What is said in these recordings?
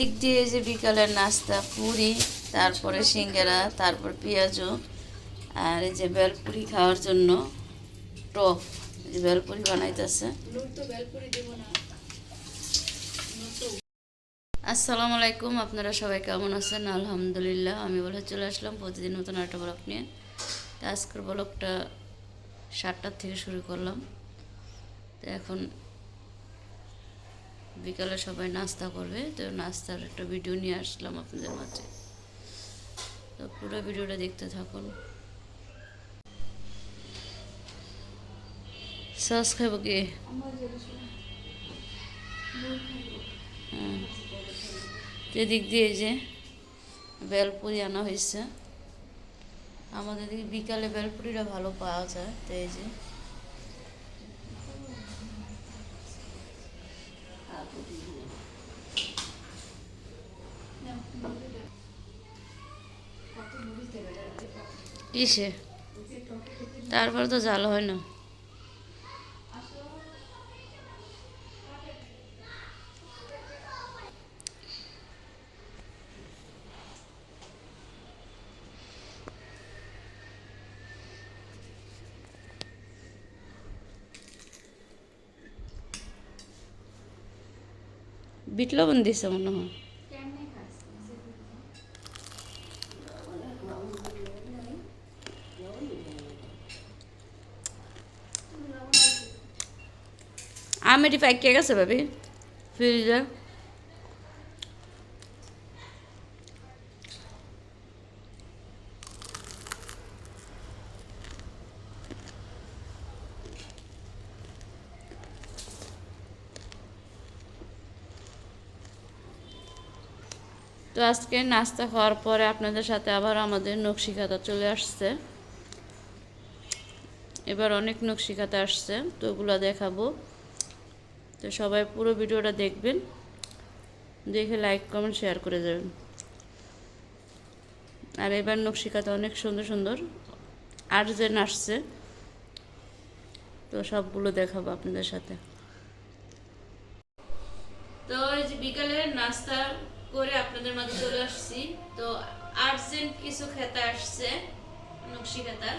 এদিক দিয়ে যে বিকালের নাস্তা, পুরি, তারপরে সিঙ্গারা, তারপর পেঁয়াজু আর এই যে বেলপুরি খাওয়ার জন্য টক যে বেলপুরি বানাইতেছে। আসসালামু আলাইকুম, আপনারা সবাই কেমন আছেন? আলহামদুলিল্লাহ, আমি বলে চলে আসলাম প্রতিদিন নতুন একটা ব্লগ নিয়ে। তো আজকের ব্লগটা সাতটার থেকে শুরু করলাম। তো এখন বিকালে সবাই নাস্তা করবে, তো নাস্তার একটা ভিডিও নিয়ে আসলাম আপনাদের মাঝে। তো পুরো ভিডিওটা দেখতে থাকুন। সস খাব কি। এদিক দিয়ে যে বেলপুরি আনা হয়েছে, আমাদের দিকে বিকালে বেলপুরিটা ভালো পাওয়া যায়, তো এই যে কিসে? তারপর তো জাল হয় না। বিট লবণ দিছে মনে হয়। আমেটি পাইকে গেছে ভাবি ফ্রিজে তো আজকে নাস্তা খাওয়ার পরে আপনাদের সাথে আবার আমাদের নকশি খাতা চলে আসছে। এবার অনেক নকশি খাতা আসছে, তো ওগুলো দেখাবো। তো সবাই পুরো ভিডিওটা দেখবেন। দেখে লাইক কমেন্ট শেয়ার করে যাবেন। আর এবার নকশি খাতা অনেক সুন্দর সুন্দর। আর যে আসছে। তো সবগুলো দেখাবো আপনাদের সাথে। তো এই যে বিকালে নাস্তা করে আপনাদের মাঝে চলে আসছি। তো আর্জেন্ট কিছু খেতা আসছে নকশি খাতা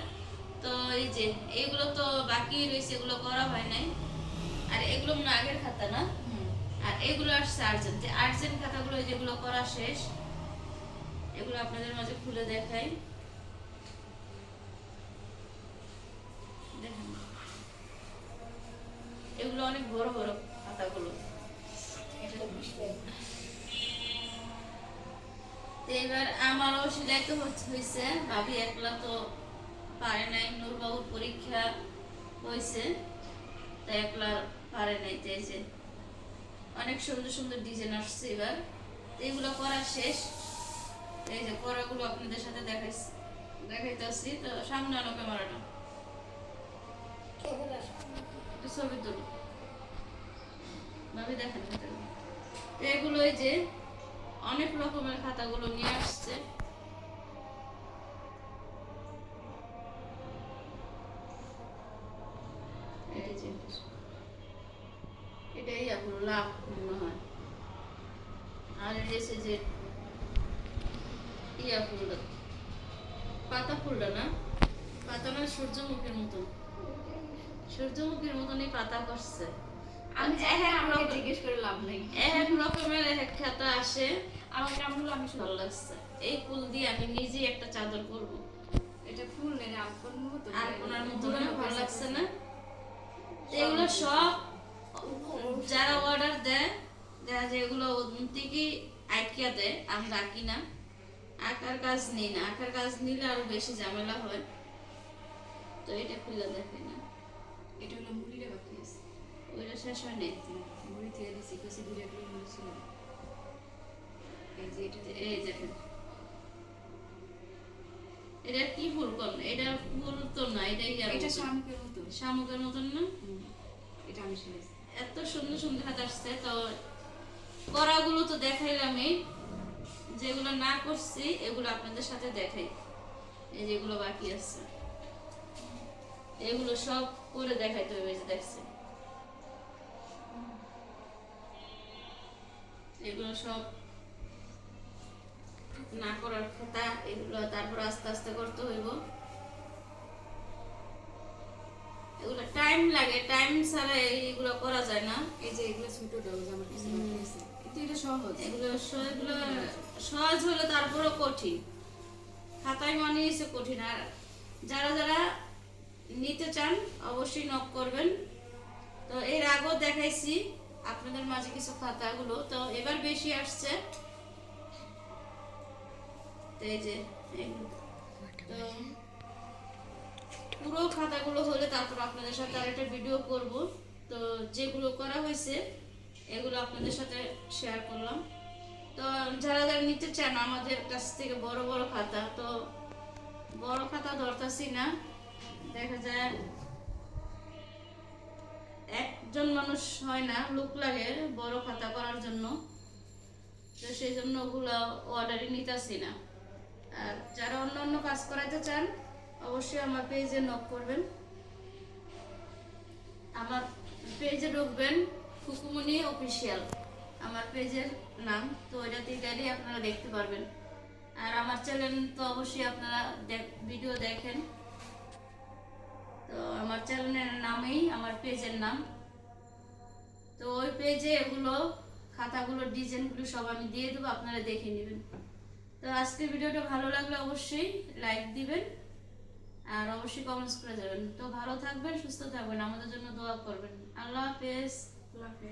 তো এই যে এইগুলো তো বাকি রয়েছে, এগুলো করা হয় নাই। আর এগুলো মনে আগের খাতা না? আর এগুলো আসছে আর্জেন্ট। যে আর্জেন্ট খাতাগুলো যেগুলো করা শেষ এগুলো আপনাদের মাঝে খুলে দেখাই। এগুলো অনেক বড় বড় খাতাগুলো। এবার আমারও সেটাই তো হয়েছে ভাবি একলা তো পারে নাই নূরবাবুর পরীক্ষা হয়েছে একলা পারে নাই, যে অনেক সুন্দর সুন্দর ডিজাইন আসছে এবার। তো এগুলো করা শেষ। এই যে করাগুলো আপনাদের সাথে দেখাইছি দেখাইতেছি। তো সামনে আনো ক্যামেরাটা। ছবি তুলো। ভাবি দেখেন এগুলো এই যে অনেক রকমের খাতাগুলো নিয়ে আসছে। এই এটাই এখন লাভ মনে হয়। আর এসে যে ইয়া ফুলটা পাতা ফুলটা না? পাতা না সূর্যমুখীর মতন। সূর্যমুখীর মতনই পাতা করছে আমি এক এক জিজ্ঞেস করে লাভ নেই। এক এক রকমের এক এক খাতা আসে। আমার আমি ভালো লাগছে। এই ফুল দিয়ে আমি নিজেই একটা চাদর করব। এটা ফুল নেই মতো। আর ওনার মতো ভালো লাগছে না? এগুলো সব যারা অর্ডার দেয় যায় এগুলো থেকে আইকিয়া দেয় আমি রাখি না। আঁকার কাজ নেই না আঁকার কাজ নিলে আরও বেশি ঝামেলা হয়। তো এটা খুলে দেখে না। এটা হলো মুড়িটা বাকি আছে। ওইটা শেষ হয় নাই? মুড়ি থেকে দিছি কিছু দূরে দূরে ছিল। এই যে এটা এই দেখেন। এটা কি ফুল কোন এটা ফুল তো না এটা এটা। শামুকের মতন না? এটা আমি শিখেছি এত সুন্দর সুন্দর হাত আসছে তো করাগুলো তো দেখাইলামই। যেগুলো না করছি এগুলো আপনাদের সাথে দেখাই। এই যেগুলো বাকি আছে। এগুলো সব করে দেখাইতে হবে যে দেখছেন। এগুলো সব না করার কথা এগুলো তারপর আস্তে আস্তে করতে হইব। এগুলো টাইম লাগে টাইম ছাড়া এইগুলো করা যায় না। এই যে এগুলো ছোট দাও আমার কাছে কিন্তু এটা সহজ। এগুলো এগুলো সহজ হলে তারপরও কঠিন। খাতায় মনে হয়েছে কঠিন। আর যারা যারা নিতে চান অবশ্যই নক করবেন। তো এর আগেও দেখাইছি আপনাদের মাঝে কিছু খাতাগুলো। তো এবার বেশি আসছে। তো এই যে। তো পুরো খাতাগুলো হলে তারপর আপনাদের সাথে আরেকটা ভিডিও করব। তো যেগুলো করা হয়েছে, এগুলো আপনাদের সাথে শেয়ার করলাম। তো যারা যারা নিতে চান, আমাদের কাছ থেকে বড় বড় খাতা, তো বড় খাতা ধরতাছি না। দেখা যায় একজন মানুষ হয় না, লোক লাগে বড় খাতা করার জন্য। তো সেই জন্য ওগুলো অর্ডারই নিতেছি না। আর যারা অন্য অন্য কাজ করাতে চান অবশ্যই আমার পেজে নক করবেন। আমার পেজে ঢুকবেন ফুকুমনি অফিসিয়াল আমার পেজের নাম, তো ওইটাতে গেলেই আপনারা দেখতে পারবেন। আর আমার চ্যানেল তো অবশ্যই আপনারা ভিডিও দেখেন। তো আমার চ্যানেলের নামেই আমার পেজের নাম। তো ওই পেজে এগুলো খাতাগুলোর ডিজাইনগুলো সব আমি দিয়ে দেবো, আপনারা দেখে নেবেন। তো আজকের ভিডিওটা ভালো লাগলে অবশ্যই লাইক দিবেন। আর অবশ্যই কমেন্টস করে যাবেন। তো ভালো থাকবেন, সুস্থ থাকবেন। আমাদের জন্য দোয়া করবেন। আল্লাহ হাফেজ। আল্লাহ হাফেজ।